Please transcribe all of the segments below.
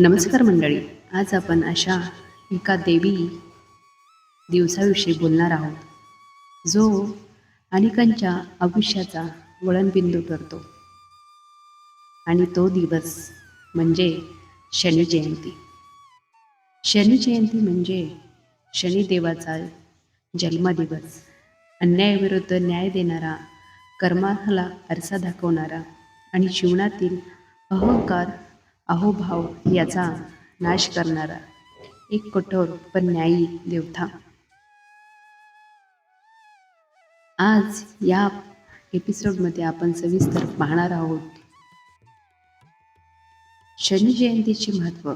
नमस्कार मंडळी आज आपण अशा एका देवी दिवसाविषयी बोलणार आहोत जो अनेकांच्या आयुष्याचा वळणबिंदू ठरतो. आणि तो दिवस म्हणजे शनी जयंती. शनी जयंती म्हणजे शनिदेवाचा जन्मदिवस. अन्यायाविरुद्ध न्याय देणारा कर्माला आरसा दाखवणारा आणि जीवनातील अहंकार अहोभाव याचा नाश करणारा एक कठोर पण न्यायी देवता. आज या एपिसोडमध्ये आपण सविस्तर पाहणार आहोत शनी जयंतीचे महत्त्व.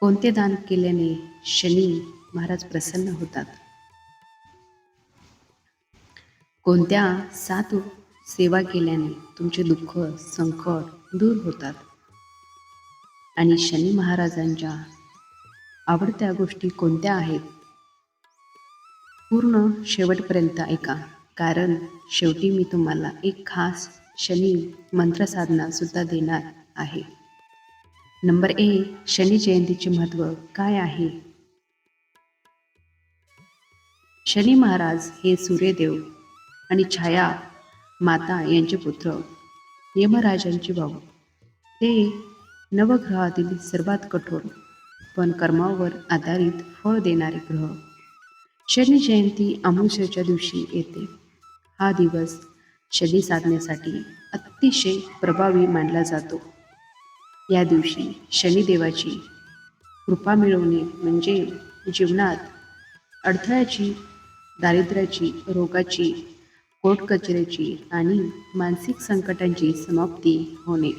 कोणते दान केल्याने शनी महाराज प्रसन्न होतात? कोणत्या सात सेवा केल्याने तुमचे दुःख संकट दूर होतात. आणि शनी महाराजांच्या आवडत्या गोष्टी कोणत्या आहेत? पूर्ण शेवटपर्यंत ऐका. कारण शेवटी मी तुम्हाला एक खास शनी मंत्रसाधना सुद्धा देणार आहे. नंबर ए शनी जयंतीचे महत्त्व काय आहे? शनी महाराज हे सूर्यदेव आणि छाया माता यांचे पुत्र यमराजांचे भाऊ. ते नवग्रहातील सर्वात कठोर पण कर्मावर आधारित फळ देणारे ग्रह. शनी जयंती अमावस्येच्या दिवशी येते. हा दिवस शनी साधण्यासाठी अतिशय प्रभावी मानला जातो. या दिवशी शनिदेवाची कृपा मिळवणे म्हणजे जीवनात अडथळ्याची दारिद्र्याची रोगाची कोर्ट आणि मानसिक संकटांची समाप्ती होणे.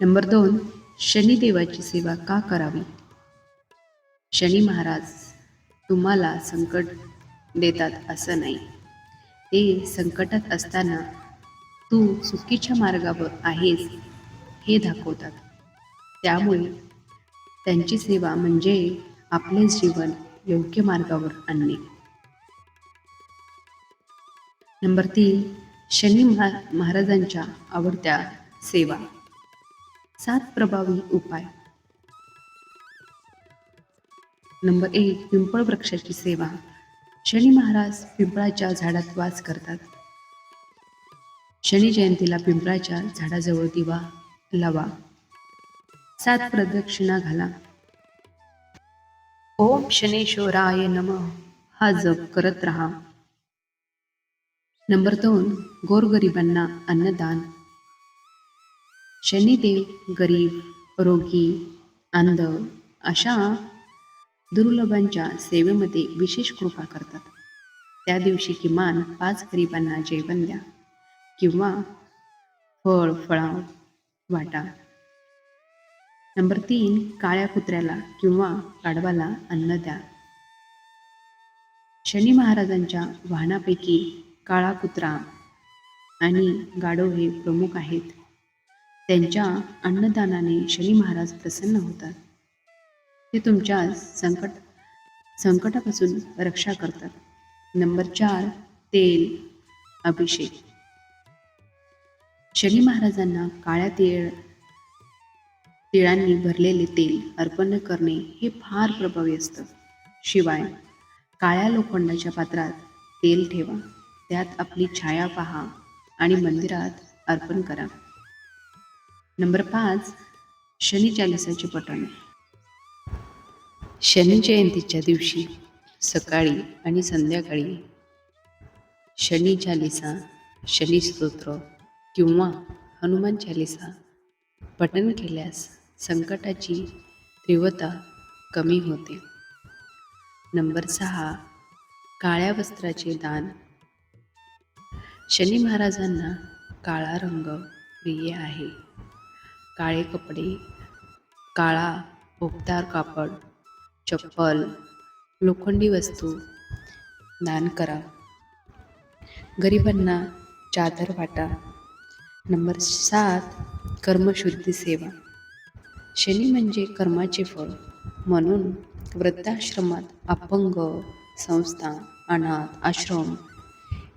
नंबर दोन शनिदेवाची सेवा का करावी? शनी महाराज तुम्हाला संकट देतात असं नाही. ते संकटात असताना तू चुकीच्या मार्गावर आहेस हे दाखवतात. त्यामुळे त्यांची सेवा म्हणजे आपले जीवन योग्य मार्गावर आणणे. नंबर तीन शनी महा महाराजांच्या आवडत्या सेवा. सात प्रभावी उपाय. नंबर एक पिंपळ वृक्षाची सेवा. शनी महाराज पिंपळाच्या झाडात वास करतात. शनी जयंतीला पिंपळाच्या झाडाजवळ दिवा लावा. सात प्रदक्षिणा घाला. ओम शनेश्वराय नम. हा जप करत राहा. नंबर दोन गोरगरिबांना अन्नदान. शनिदेव गरीब रोगी अंध अशा दुर्लभांच्या सेवेमध्ये विशेष कृपा करतात. त्या दिवशी किमान पाच गरिबांना जेवण द्या किंवा फळ फळा वाटा. नंबर तीन काळ्या कुत्र्याला किंवा गाढवाला अन्न द्या. शनी महाराजांच्या वाहनापैकी काळा कुत्रा आणि गाढव हे प्रमुख आहेत. त्यांच्या अन्नदानाने शनी महाराज प्रसन्न होतात. ते तुमच्या संकट संकटापासून रक्षा करतात. नंबर चार तेल अभिषेक. शनी महाराजांना काळ्या तेळ तिळांनी भरलेले तेल अर्पण करणे हे फार प्रभावी असतं. शिवाय काळ्या लोखंडाच्या पात्रात तेल ठेवा. त्यात आपली छाया पहा आणि मंदिरात अर्पण करा. नंबर पाच शनी चालिसाचे पठण. शनी जयंतीच्या दिवशी सकाळी आणि संध्याकाळी शनी चालिसा शनी स्तोत्र किंवा हनुमान चालिसा पठण केल्यास संकटाची तीव्रता कमी होते. नंबर सहा काळ्या वस्त्राचे दान. शनी महाराजांना काळा रंग प्रिय आहे. काळे कपडे काळा भोगदार कापड चप्पल लोखंडी वस्तू दान करा. गरिबांना चादर वाटा. नंबर सात कर्मशुद्धी सेवा. शनी म्हणजे कर्माचे फळ. म्हणून वृद्धाश्रमात अपंग संस्था अनाथ आश्रम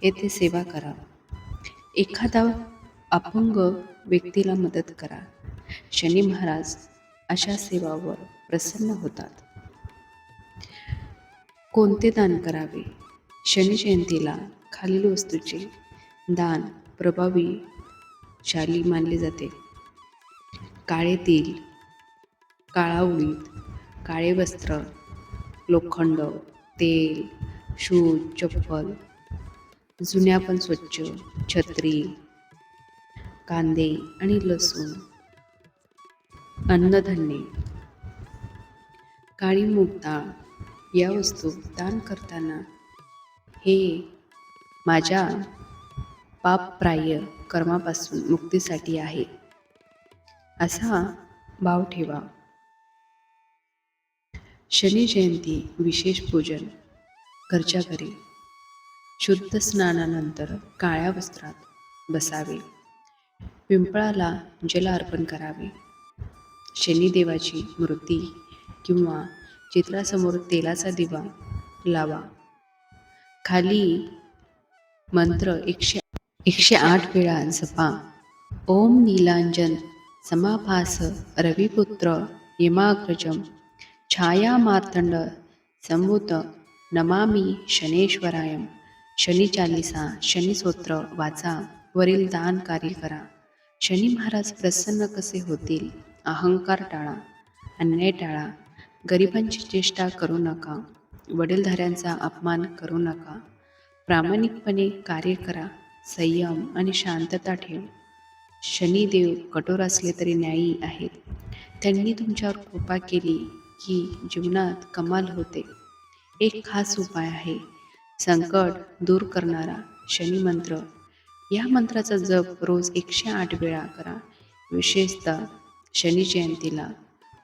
येथे सेवा करा. एखादा अपंग व्यक्तीला मदत करा. शनी महाराज अशा सेवावर प्रसन्न होतात. कोणते दान करावे? शनी जयंतीला खालील वस्तूचे दान प्रभावी शाली मानले जाते. काळे तेल काळा उडीद काळे वस्त्र लोखंड तेल शूज चप्पल जुन्या पण स्वच्छ छत्री कांदे आणि लसूण. अन्नधान्ये. काळी मुक्ता डाळ या वस्तू दान करताना हे माझ्या पापप्राय कर्मापासून मुक्तीसाठी आहे. असा भाव ठेवा. शनी जयंती विशेष पूजन. घरच्या घरी. शुद्ध स्नानानंतर काळ्या वस्त्रात बसावे. पिंपळाला जल अर्पण करावे. शनिदेवाची मूर्ती किंवा चित्रासमोर तेलाचा दिवा लावा. खाली मंत्र एकशे एकशे आठ वेळा जपा. ओम नीलांजन समाभास रविपुत्र यमाग्रजम छाया मार्तंड संभूत नमामी शनेश्वरायम. शनी चालिसा शनी स्तोत्र वाचा वरील दान कार्य करा. शनी महाराज प्रसन्न कसे होतील अहंकार टाळा अन्याय टाळा गरिबांची चेष्टा करू नका वडीलधाऱ्यांचा अपमान करू नका प्रामाणिकपणे कार्य करा संयम आणि शांतता ठेव. शनिदेव कठोर असले तरी न्यायी आहेत. त्यांनी तुमच्यावर कृपा केली की जीवनात कमाल होते. एक खास उपाय आहे संकट दूर करणारा शनी मंत्र. या मंत्राचा जप रोज एकशे आठ वेळा करा. विशेषतः शनी जयंतीला.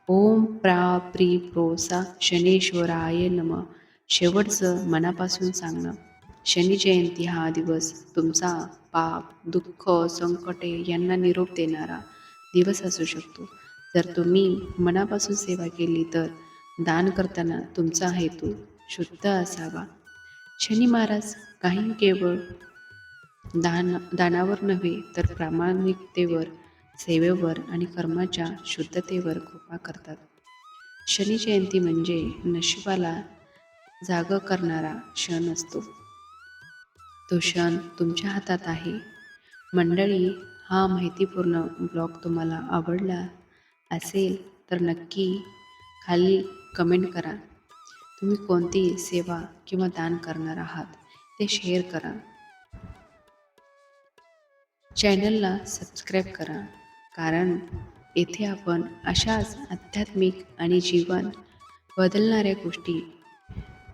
ओम प्रा प्री प्रोसा शनेश्वराय नम. शेवटचं मनापासून सांगणं. शनी जयंती हा दिवस तुमचा पाप दुःख संकटे यांना निरोप देणारा दिवस असू शकतो. जर तुम्ही मनापासून सेवा केली तर दान करताना तुमचा हेतू शुद्ध असावा. शनी महाराज काही केवळ दान दानावर नव्हे तर प्रामाणिकतेवर सेवेवर आणि कर्माच्या शुद्धतेवर कृपा करतात. शनी जयंती म्हणजे नशिबाला जाग करणारा क्षण असतो. तो क्षण तुमच्या हातात आहे. मंडळी हा माहितीपूर्ण ब्लॉग तुम्हाला आवडला असेल तर नक्की खाली कमेंट करा. तुम्ही कोणती सेवा किंवा दान करणार आहात ते शेअर करा. चॅनलला सबस्क्राईब करा कारण येथे आपण अशाच आध्यात्मिक आणि जीवन बदलणाऱ्या गोष्टी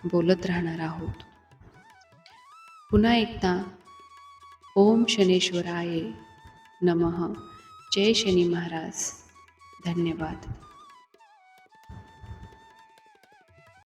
बोलत राहणार आहोत. पुन्हा एकदा ओम शनेश्वराय नमः. जय शनी महाराज. धन्यवाद.